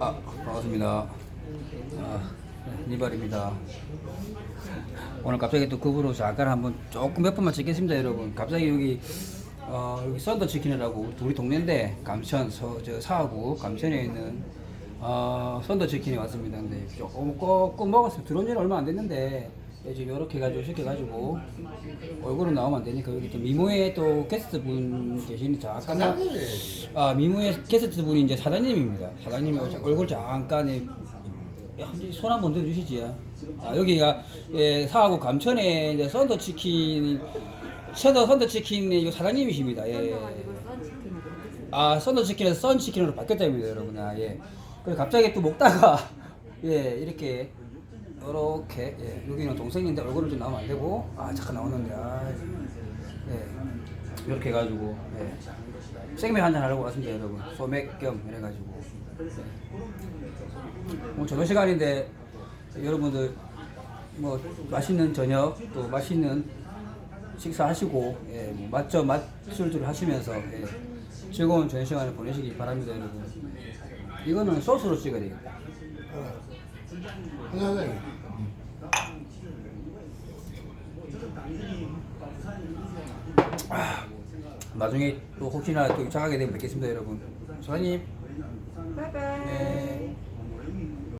아, 반갑습니다. 아, 네, 니발입니다. 오늘 갑자기 또 급으로 잠깐 한번 조금 몇 번만 찍겠습니다, 여러분. 갑자기 여기 어, 여기 썬더 치킨이라고 우리 동네인데 감천 서, 저 사하구 감천에 있는 어, 썬더 치킨이 왔습니다. 근데 조금 꼭 꼭 먹었어요. 들어온 지는 얼마 안 됐는데 예, 지금 이렇게 해가지고 시켜가지고 얼굴은 나오면 안 되니까 여기 또 미모에 또 게스트 분 계시니 잠깐 나- 아 미모의 게스트 분이 이제 사장님입니다. 사장님이 얼굴 잠깐 손한번 들어주시지. 아 여기가 예, 사하구 감천에 이제 썬더 치킨 썬더 썬더 치킨의 이거 사장님이십니다. 예. 아 썬더 치킨에서 썬 치킨으로 바뀌었답니다, 여러분. 아 예. 그래서 갑자기 또 먹다가 예 이렇게 이렇게 예, 여기는 동생인데 얼굴은 좀 나오면 안 되고. 아 잠깐 나오는데 아 예. 이렇게 해가지고 예. 생맥 한잔 하려고 왔습니다 여러분. 소맥 겸 이래가지고. 뭐 저녁 시간인데 여러분들 뭐 맛있는 저녁 또 맛있는 식사하시고 예, 뭐 맛점 맛술들 하시면서 예, 즐거운 저녁 시간을 보내시기 바랍니다 여러분. 이거는 소스로 찍어야 되겠다 하나하나 나중에 또 혹시나 또 장하게 되면 뵙겠습니다 여러분 사장님 바이바이. 네.